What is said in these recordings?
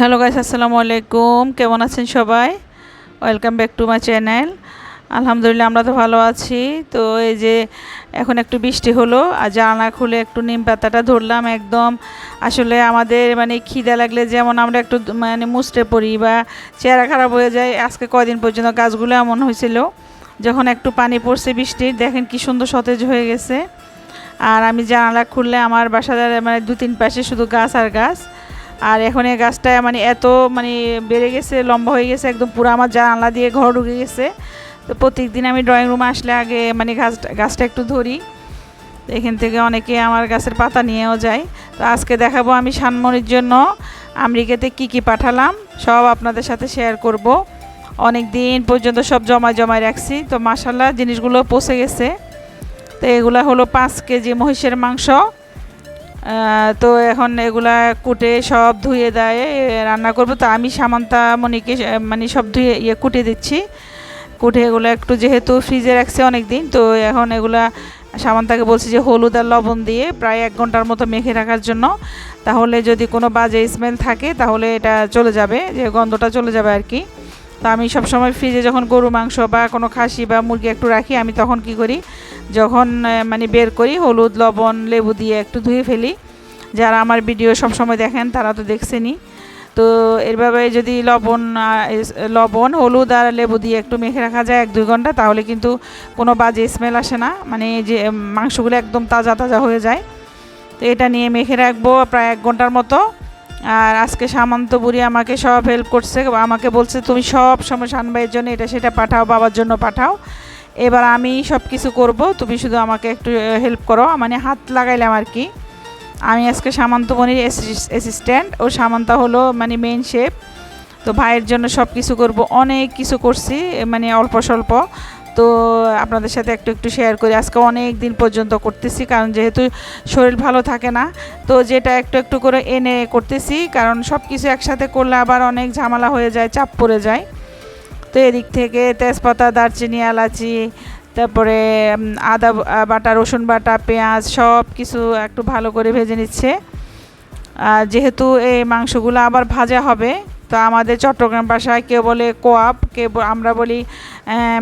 Hello guys আসসালামু আলাইকুম কেমন আছেন সবাই? Welcome back to my channel আলহামদুলিল্লাহ আমরা তো ভালো আছি। তো এই যে এখন একটু বৃষ্টি হলো, আর জানা খুলে একটু নিম পাতাটা ধরলাম একদম। আসলে আমাদের মানে খিদে লাগলে যেমন আমরা একটু মানে মুছতে পড়ি বা চেহারা খারাপ হয়ে যায়, আজকে কয়দিন পর্যন্ত গাছগুলো এমন হয়েছিল। যখন একটু পানি পড়ছে বৃষ্টির দেখেন কি সুন্দর সতেজ হয়ে গেছে। আর আমি জানালা খুললে আমার বাসার মানে দু তিন পাশে শুধু গাছ আর গাছ। আর এখন এই গাছটা মানে এত মানে বেড়ে গেছে, লম্বা হয়ে গেছে, একদম পুরো আমার জানালা দিয়ে ঘর ঢুকে গেছে। তো প্রত্যেকদিন আমি ড্রয়িং রুমে আসলে আগে মানে গাছটা গাছটা একটু ধরি। এখান থেকে অনেকে আমার গাছের পাতা নিয়েও যায়। তো আজকে দেখাবো আমি সানমনির জন্য আমেরিকাতে কি কি পাঠালাম, সব আপনাদের সাথে শেয়ার করব। অনেক দিন পর্যন্ত সব জমা জমায় রাখছি। তো মাসাল্লাহ জিনিসগুলো পচে গেছে। তো এগুলো হলো পাঁচ কেজি মহিষের মাংস। তো এখন এগুলা কুটে সব ধুয়ে দেয় রান্না করব। তো আমি সামান্তা মনিকে মানে সব ধুয়ে ইয়ে কুটে দিচ্ছি। কুটে এগুলো একটু যেহেতু ফ্রিজে রাখছে অনেক দিন তো এখন এগুলা সামান্তাকে বলছি যে হলুদ আর লবণ দিয়ে প্রায় এক ঘণ্টার মতো মেখে রাখার জন্য। তাহলে যদি কোনো বাজে স্মেল থাকে, তাহলে এটা চলে যাবে, যে গন্ধটা চলে যাবে আর কি। তো আমি সবসময় ফ্রিজে যখন গরু মাংস বা কোনো খাসি বা মুরগি একটু রাখি, আমি তখন কি করি? যখন মানে বের করি, হলুদ, লবণ, লেবু দিয়ে একটু ধুয়ে ফেলি। যারা আমার ভিডিও সবসময় দেখেন, তারা তো দেখছেনই। তো এরভাবে যদি লবণ লবণ, হলুদ আর লেবু দিয়ে একটু মেখে রাখা যায় এক দুই ঘণ্টা, তাহলে কিন্তু কোনো বাজে স্মেল আসে না। মানে যে মাংসগুলো একদম তাজা তাজা হয়ে যায়। তো এটা নিয়ে মেখে রাখব প্রায় এক ঘণ্টার মতো। আর আজকে সামন্ত বুড়ি আমাকে সব হেল্প করছে, আমাকে বলছে, তুমি সব সময় শানবাইয়ের জন্য এটা সেটা পাঠাও, বাবার জন্য পাঠাও। এবার আমি সব কিছু করব, তুমি শুধু আমাকে একটু হেল্প করো। মানে হাত লাগাইলাম আর কি। আমি আজকে সামান্ত মনির অ্যাসিস্ট্যান্ট ও সামান্তা হলো মানে মেইন শেপ তো ভাইয়ের জন্য সব কিছু করব, অনেক কিছু করছি মানে অল্প স্বল্প। তো আপনাদের সাথে একটু একটু শেয়ার করি। আজকে অনেক দিন পর্যন্ত করতেছি, কারণ যেহেতু শরীর ভালো থাকে না, তো যেটা একটু একটু করে এনে করতেছি, কারণ সব কিছু একসাথে করলে আবার অনেক ঝামেলা হয়ে যায়, চাপ পড়ে যায়। তো এদিক থেকে তেজপাতা, দারচিনি, এলাচি, তারপরে আদা বাটা, রসুন বাটা, পেঁয়াজ সব কিছু একটু ভালো করে ভেজে নিচ্ছে। যেহেতু এই মাংসগুলো আবার ভাজা হবে তো আমাদের চট্টগ্রাম ভাষায় কেউ বলে কোয়াপ কেউ আমরা বলি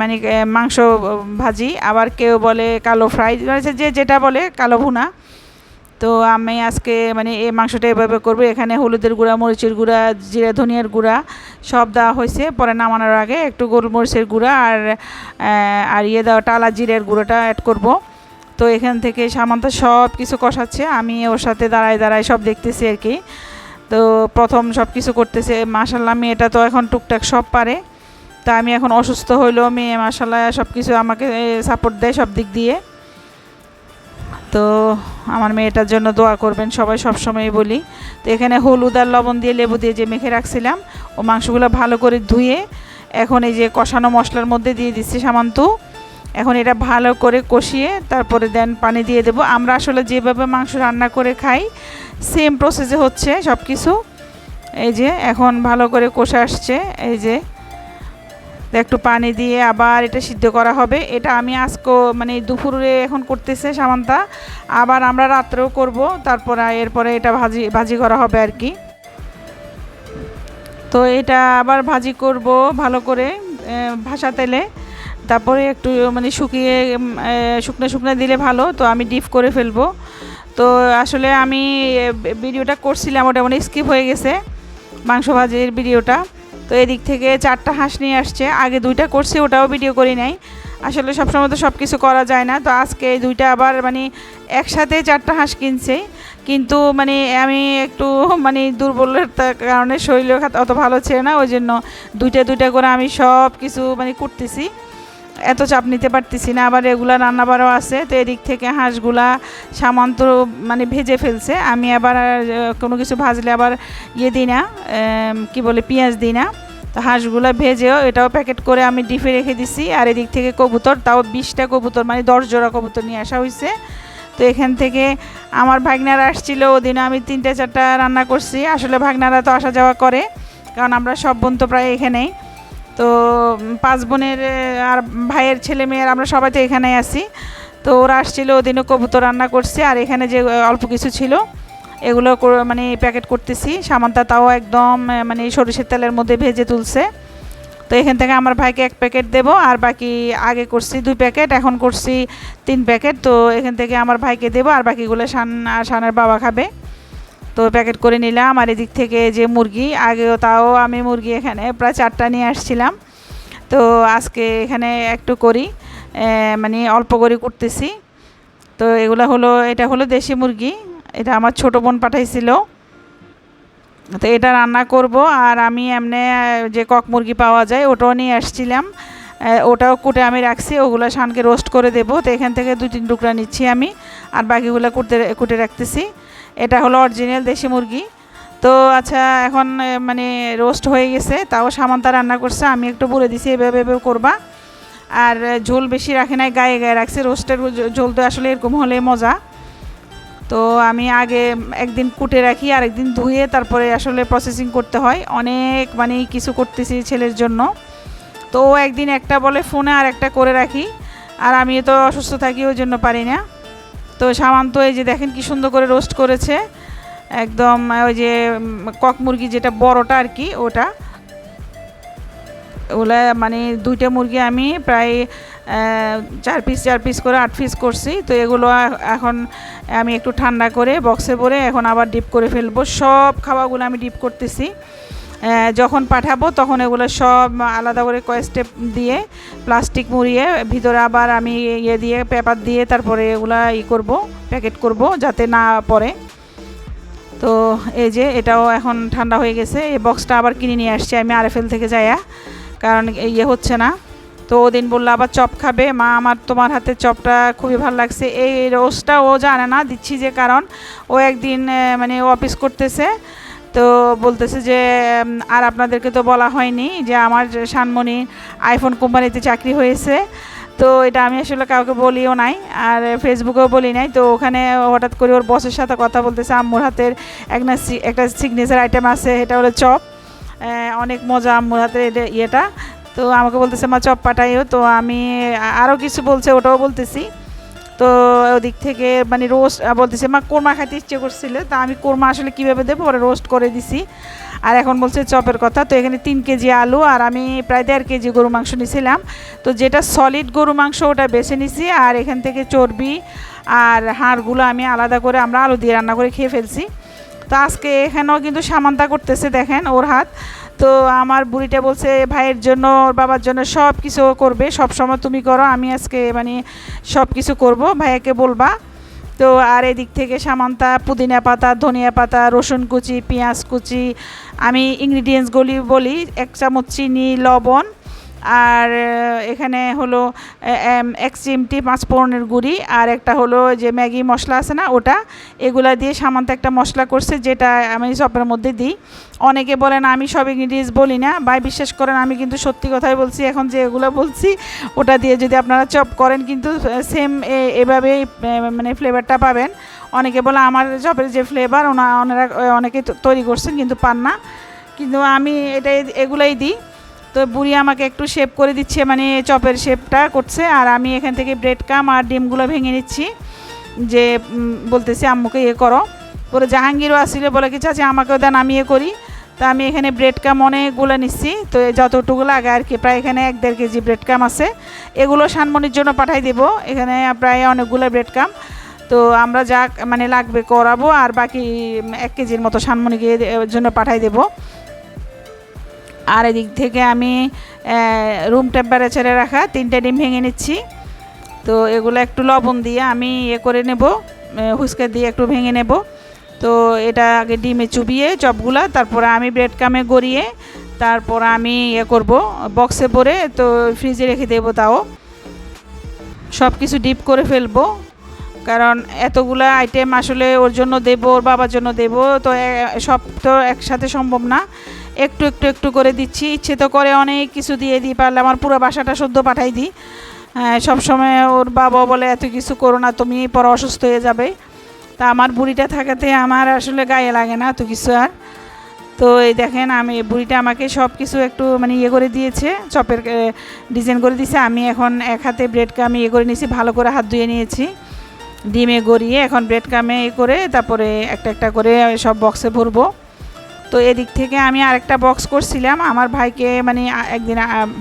মানে মাংস ভাজি। আবার কেউ বলে কালো ফ্রাই মানে যে যেটা বলে কালো ভুনা। তো আমি আজকে মানে এই মাংসটা এভাবে করব। এখানে হলুদের গুঁড়া, মরিচের গুঁড়া, জিরা, ধনিয়ার গুঁড়া সব দেওয়া হয়েছে। পরে নামানোর আগে একটু গোলমরিচের গুঁড়া আর আর ইয়ে দেওয়া, টালা জিরের গুঁড়োটা অ্যাড করব। তো এখান থেকে সামান্ত সব কিছু কষাচ্ছে। আমি ওর সাথে দাঁড়ায় দাঁড়ায় সব দেখতেছি আর কি। তো প্রথম সব কিছু করতেছে মাসাল্লাহ মেয়েটা তো এখন টুকটাক সব পারে। তা আমি এখন অসুস্থ হইলেও মেয়ে মাসাল্লাহ সব কিছু আমাকে সাপোর্ট দেয় সব দিক দিয়ে। তো আমার মেয়েটার জন্য দোয়া করবেন, সবাই সব সময় বলি। তো এখানে হলুদ আর লবণ দিয়ে লেবু দিয়ে যে মেখে রাখছিলাম, ও মাংসগুলো ভালো করে ধুয়ে, এখন এই যে কষানো মশলার মধ্যে দিয়ে দিচ্ছি সামান্তু। এখন এটা ভালো করে কষিয়ে তারপরে দেন পানি দিয়ে দেবো। আমরা আসলে যেভাবে মাংস রান্না করে খাই সেম প্রসেসে হচ্ছে সব কিছু এই যে এখন ভালো করে কষে আসছে, এই যে একটু পানি দিয়ে আবার এটা সিদ্ধ করা হবে। এটা আমি আজকে মানে দুপুরে এখন করতেছে সামান্তা, আবার আমরা রাত্রেও করব, তারপর এরপরে এটা ভাজি ভাজি করা হবে আর কি। তো এটা আবার ভাজি করব ভালো করে ভাসা তেলে। তারপরে একটু মানে শুকিয়ে শুকনো শুকনো দিলে ভালো, তো আমি ডিপ করে ফেলব। তো আসলে আমি ভিডিওটা করছিলাম ওটা মানে স্কিপ হয়ে গেছে মাংস ভাজির ভিডিওটা। তো এদিক থেকে চারটা হাঁস নিয়ে আসছে। আগে দুইটা করছি, ওটাও ভিডিও করি নাই। আসলে সবসময় তো সব কিছু করা যায় না। তো আজকে এই দুইটা আবার মানে একসাথে চারটা হাঁস কিনছে। কিন্তু মানে আমি একটু মানে দুর্বলতার কারণে শরীরের অত ভালো ছিল না। ওই জন্য দুইটা দুইটা করে আমি সব কিছু মানে করতেছি। এত চাপ নিতে পারতেছি না, আবার এগুলা রান্নাবারও আছে, তো এদিক থেকে হাঁসগুলা সামান্ত মানে ভেজে ফেলছে। আমি আবার কোনো কিছু ভাজলে আবার ইয়ে দিই না কি বলে, পেঁয়াজ দিই না। তো হাঁসগুলা ভেজেও এটাও প্যাকেট করে আমি ডিপে রেখে দিছি, আর এদিক থেকে কবুতর, তাও বিশটা কবুতর মানে দশ জোড়া কবুতর নিয়ে আসা হয়েছে তো এখান থেকে আমার ভাগনারা আসছিল ওদিন আমি তিনটা চারটা রান্না করছি। আসলে ভাগনারা তো আসা যাওয়া করে, কারণ আমরা সব বোন তো প্রায় এখানেই। তো পাঁচ বোনের আর ভাইয়ের ছেলে মেয়ের আমরা সবাই তো এখানেই আছি। তো ওরা আসছিল ওদিনও কবুতর রান্না করছে, আর এখানে যে অল্প কিছু ছিল, এগুলো মানে প্যাকেট করতেছি। সামান্তা তাও একদম মানে সরিষার তেলের মধ্যে ভেজে তুলছে। তো এখান থেকে আমার ভাইকে এক প্যাকেট দেব, আর বাকি আগে করছি দুই প্যাকেট, এখন করছি তিন প্যাকেট। তো এখান থেকে আমার ভাইকে দেবো, আর বাকিগুলো শান আর বাবা খাবে। তো প্যাকেট করে নিলাম আর এদিক থেকে যে মুরগি, আগেও তাও আমি মুরগি এখানে প্রায় চারটা নিয়ে আসছিলাম। তো আজকে এখানে একটু করি মানে অল্প করে করতেছি। তো এগুলো হলো, এটা হলো দেশি মুরগি, এটা আমার ছোটো বোন পাঠাইছিল। তো এটা রান্না করব আর আমি এমনি যে কক মুরগি পাওয়া যায় ওটাও নিয়ে আসছিলাম। ওটাও কুটে আমি রাখছি, ওগুলো শানকে রোস্ট করে দেবো। তো এখান থেকে দুই তিন টুকরা নিচ্ছি আমি, আর বাকিগুলো কুটে কুটে রাখতেছি। এটা হলো অরিজিনাল দেশি মুরগি। তো আচ্ছা এখন মানে রোস্ট হয়ে গেছে, তাও সামান্তা রান্না করছে, আমি একটু বলে দিছি, এভাবে এভাবে করবা। আর ঝোল বেশি রাখে নাই, গায়ে গায়ে রাখছে রোস্টের ঝোল তো আসলে এরকম হলে মজা। তো আমি আগে একদিন কুটে রাখি আর একদিন ধুয়ে তারপরে আসলে প্রসেসিং করতে হয়। অনেক মানে কিছু করতেছি ছেলের জন্য। তো একদিন একটা বলে ফোনে আর একটা করে রাখি, আর আমি তো অসুস্থ থাকি, ওই জন্য পারি না। তো সামান্ত এই যে দেখেন কি সুন্দর করে রোস্ট করেছে। একদম ওই যে কক মুরগি যেটা বড়টা আর কি, ওটা। ওগুলা মানে দুইটা মুরগি আমি প্রায় চার পিস চার পিস করে আট পিস করছি। তো এগুলো এখন আমি একটু ঠান্ডা করে বক্সে ভরে এখন আবার ডিপ করে ফেলব। সব খাওয়াগুলো আমি ডিপ করতেছি। যখন পাঠাবো তখন এগুলো সব আলাদা করে কয়েক স্টেপ দিয়ে প্লাস্টিক মুড়িয়ে ভিতরে আবার আমি ইয়ে দিয়ে পেপার দিয়ে তারপরে এগুলা ই করব প্যাকেট করব যাতে না পড়ে। তো এই যে এটাও এখন ঠান্ডা হয়ে গেছে। এই বক্সটা আবার কিনে নিয়ে আসছি আমি আর আরএফএল থেকে যাইয়া কারণ ইয়ে হচ্ছে না। তো ওদিন বলল, আবার চপ খাবে? মা, আমার তোমার হাতে চপটা খুবই ভালো লাগছে। এই রোজটা ও জানে না, দিচ্ছি যে কারণ ও একদিন মানে অফিস করতেছে। তো বলতেছে যে আর আপনাদেরকে তো বলা হয়নি যে আমার শানমণি আইফোন কোম্পানিতে চাকরি হয়েছে। তো এটা আমি আসলে কাউকে বলিও নাই, আর ফেসবুকেও বলি নাই। তো ওখানে হঠাৎ করে ওর বসের সাথে কথা বলতেছে, আম্মুর হাতের একটা একটা সিগনেচার আইটেম আছে, এটা হলো চপ। অনেক মজা আম্মুর হাতের ইয়েটা। তো আমাকে বলতেছে, মা, চপ পাঠাইও। তো আমি আরও কিছু বলছে, ওটাও বলতেছি। তো ওদিক থেকে মানে রোস্ট বলতেছে, মা, কোরমা খাইতে ইচ্ছে করছিল, তা আমি কোরমা আসলে কীভাবে দেবো? ওরা রোস্ট করে দিছি। আর এখন বলছে চপের কথা, তো এখানে তিন কেজি আলু, আর আমি প্রায় দেড় কেজি গরু মাংস নিয়েছিলাম তো যেটা সলিড গরু মাংস, ওটা বেছে নিছি, আর এখান থেকে চর্বি আর হাড়গুলো আমি আলাদা করে আমরা আলু দিয়ে রান্না করে খেয়ে ফেলছি। তো আজকে এখানেও কিন্তু সামান্তা করতেছে, দেখেন ওর হাত। তো আমার বুড়িটা বলছে, ভাইয়ের জন্য, ওর বাবার জন্য সব কিছু করবে, সব সময় তুমি করো, আমি আজকে মানে সব কিছু করব, ভাইয়াকে বলবা। তো আর এদিক থেকে সামান্তা, পুদিনা পাতা, ধনিয়া পাতা, রসুন কুচি, পেঁয়াজ কুচি, আমি ইনগ্রিডিয়েন্টসগুলি বলি, এক চামচ চিনি, লবণ আর এখানে হলো এক চিমটি পাঁচ ফোড়নের গুঁড়ি আর একটা হলো যে ম্যাগি মশলা আছে না ওটা, এগুলা দিয়ে সামান্ত একটা মশলা করছে যেটা আমি চপের মধ্যে দিই। অনেকে বলেন, আমি সব ইনগ্রিডিয়েন্টস বলি না। বাই বিশ্বাস করেন, আমি কিন্তু সত্যি কথাই বলছি, এখন যে এগুলো বলছি, ওটা দিয়ে যদি আপনারা চপ করেন কিন্তু সেম এভাবেই মানে ফ্লেভারটা পাবেন। অনেকে বলে, আমার চপের যে ফ্লেভার ওনা, ওনারা অনেকে তৈরি করছেন, কিন্তু পান না। কিন্তু আমি এটা এগুলাই দিই। তো বুড়ি আমাকে একটু শেপ করে দিচ্ছে মানে চপের শেপটা করছে। আর আমি এখান থেকে ব্রেড কাম আর ডিমগুলো ভেঙে নিচ্ছি। যে বলতেছি, আম্মুকে ইয়ে করো। পরে জাহাঙ্গীরও আসলে। বলে, কি চাচি, আমাকেও দেন আমি ইয়ে করি। তা আমি এখানে ব্রেড কাম অনেকগুলো নিচ্ছি। তো যতটুকু লাগে আর কি, প্রায় এখানে এক দেড় কেজি ব্রেড কাম আছে। এগুলো সানমনির জন্য পাঠাই দেব। এখানে প্রায় অনেকগুলো ব্রেড কাম তো আমরা যা মানে লাগবে, করাবো। আর বাকি এক কেজির মতো সানমনিকে জন্য পাঠাই দেবো। আর এদিক থেকে আমি রুম টেম্পারেচারে রাখা, তিনটে ডিম ভেঙে নিচ্ছি। তো এগুলো একটু লবণ দিয়ে আমি ইয়ে করে নেব হুস্কা দিয়ে একটু ভেঙে নেব। তো এটা আগে ডিমে চুবিয়ে, চপগুলা, তারপরে আমি ব্রেড কামে গড়িয়ে, তারপর আমি ইয়ে করব বক্সে ভরে তো ফ্রিজে রেখে দেবো তাও। সব কিছু ডিপ করে ফেলব, কারণ এতগুলা আইটেম আসলে ওর জন্য দেবো, ওর বাবার জন্য দেবো, তো সব তো একসাথে সম্ভব না। একটু একটু একটু করে দিচ্ছি। ইচ্ছে তো করে অনেক কিছু দিয়ে দিই পারলে আমার পুরো বাসাটা শুদ্ধ পাঠাই দিই। হ্যাঁ, সবসময় ওর বাবা বলে এত কিছু করো না তুমি পরে অসুস্থ হয়ে যাবে। তা আমার বুড়িটা থাকাতে আমার আসলে গায়ে লাগে না এত কিছু আর। তো এই দেখেন আমি বুড়িটা আমাকে সব কিছু একটু মানে ইয়ে করে দিয়েছে চপের ডিজাইন করে দিয়েছে। আমি এখন এক হাতে ব্রেডকে আমি ইয়ে করে নিয়েছি ভালো করে হাত ধুয়ে নিয়েছি। ডিমে গড়িয়ে এখন ব্রেড কামে এ করে তারপরে একটা একটা করে সব বক্সে ভরবো। তো এদিক থেকে আমি আরেকটা বক্স করছিলাম। আমার ভাইকে মানে একদিন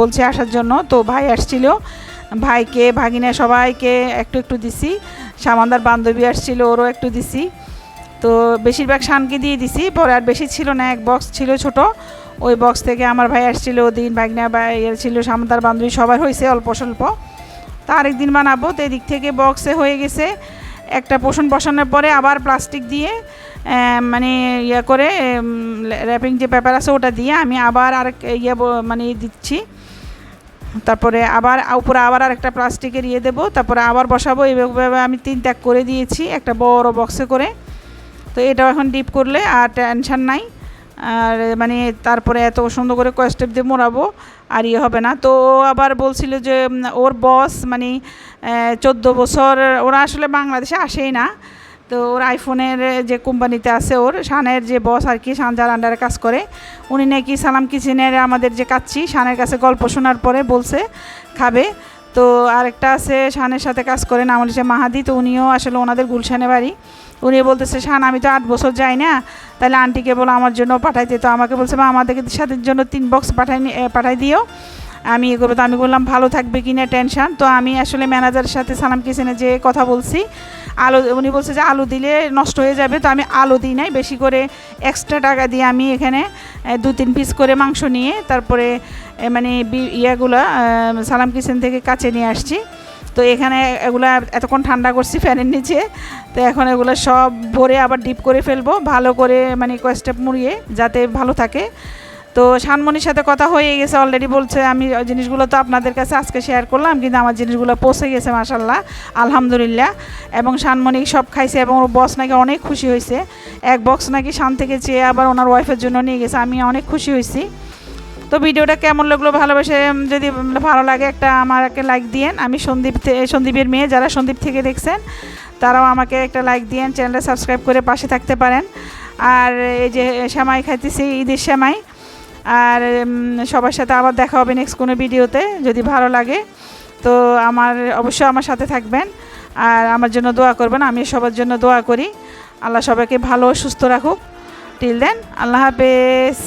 বলছে আসার জন্য। তো ভাই আসছিল। ভাইকে, ভাগিনা সবাইকে একটু একটু দিছি। সামান্দার বান্ধবী আসছিল, ওরও একটু দিছি। তো বেশিরভাগ শানকে দিয়ে দিছি। পরে আর বেশি ছিল না, এক বক্স ছিল ছোট। ওই বক্স থেকে আমার ভাই আসছিল, ওদিন ভাগনা ইয়ে ছিল, সামান্দার বান্ধবী, সবার হয়েছে অল্প স্বল্প। তা আরেকদিন বানাবো। তো এদিক থেকে বক্সে হয়ে গেছে। একটা পোষণ বসানোর পরে আবার প্লাস্টিক দিয়ে মানে ইয়ে করে র্যাপিং যে পেপার আছে ওটা দিয়ে আমি আবার আরেক ইয়ে মানে দিচ্ছি। তারপরে আবার উপরে আবার আরেকটা প্লাস্টিকের ইয়ে দেবো, তারপরে আবার বসাবো। এইভাবে আমি তিন ত্যাগ করে দিয়েছি, একটা বড় বক্সে করে। তো এটাও এখন ডিপ করলে আর টেনশান নাই। আর মানে তারপরে এত সুন্দর করে কয়েস্টেপ দিয়ে মোড়াবো, আর ইয়ে হবে না। তো ও আবার বলছিল যে ওর বস মানে চোদ্দ বছর, ওরা আসলে বাংলাদেশে আসেই না। তো ওর আইফোনের যে কোম্পানিতে আছে ওর, শানের যে বস আর কি, শান যার আন্ডারে কাজ করে, উনি নাকি সালাম কিচেনের আমাদের যে কাচ্ছি শানের কাছে গল্প শোনার পরে বলছে, খাবে। তো আরেকটা আছে, শানের সাথে কাজ করে, নাম হচ্ছে মাহাদি, তো উনিও আসলে ওনাদের গুলশানে বাড়ি। উনি বলতেছে, শান, আমি তো আট বছর যাই না, তাহলে আন্টিকে বলো আমার জন্য পাঠাইতে। তো আমাকে বলছে বা আমাদের সাথে জন্য তিন বক্স পাঠাই পাঠাই দিও। আমি এ করব তো আমি বললাম, ভালো থাকবে কি না টেনশন? তো আমি আসলে ম্যানেজারের সাথে সালাম কিচেনে যে কথা বলছি, আলু উনি বলছে যে আলু দিলে নষ্ট হয়ে যাবে, তো আমি আলু দিই নাই। বেশি করে এক্সট্রা টাকা দিয়ে আমি এখানে দু তিন পিস করে মাংস নিয়ে তারপরে মানে ইয়াগুলা সালাম কিচেন থেকে কাছে নিয়ে আসছি। তো এখানে এগুলা এতক্ষণ ঠান্ডা করছি ফ্যানের নিচে, তো এখন এগুলো সব ভরে আবার ডিপ করে ফেলব, ভালো করে মানে কয়েস্টেপ মুড়িয়ে যাতে ভালো থাকে। তো শানমনির সাথে কথা হয়ে গেছে অলরেডি বলছে, আমি জিনিসগুলো তো আপনাদের কাছে আজকে শেয়ার করলাম, কিন্তু আমার জিনিসগুলো পৌঁছে গেছে মাসাল্লাহ আলহামদুলিল্লাহ। এবং শানমণি সব খাইছে এবং ওর বস নাকি অনেক খুশি হয়েছে। এক বক্স নাকি শান থেকে চেয়ে আবার ওনার ওয়াইফের জন্য নিয়ে গেছে, আমি অনেক খুশি হয়েছি। তো ভিডিওটা কেমন লাগল ভালোবেসে যদি ভালো লাগে একটা আমাকে লাইক দিয়েন। আমি সন্দীপ সন্দীপের মেয়ে, যারা সন্দীপ থেকে দেখছেন, তারাও আমাকে একটা লাইক দিয়েন, চ্যানেলটা সাবস্ক্রাইব করে পাশে থাকতে পারেন। আর এই যে শ্যামাই খাইতেছি, ঈদের শ্যামাই আর সবার সাথে আবার দেখা হবে নেক্সট কোনো ভিডিওতে, যদি ভালো লাগে। তো আমার, অবশ্যই আমার সাথে থাকবেন। আর আমার জন্য দোয়া করবেন আমি সবার জন্য দোয়া করি। আল্লাহ সবাইকে ভালো, সুস্থ রাখুক। টিল দেন আল্লাহ হাফেজ।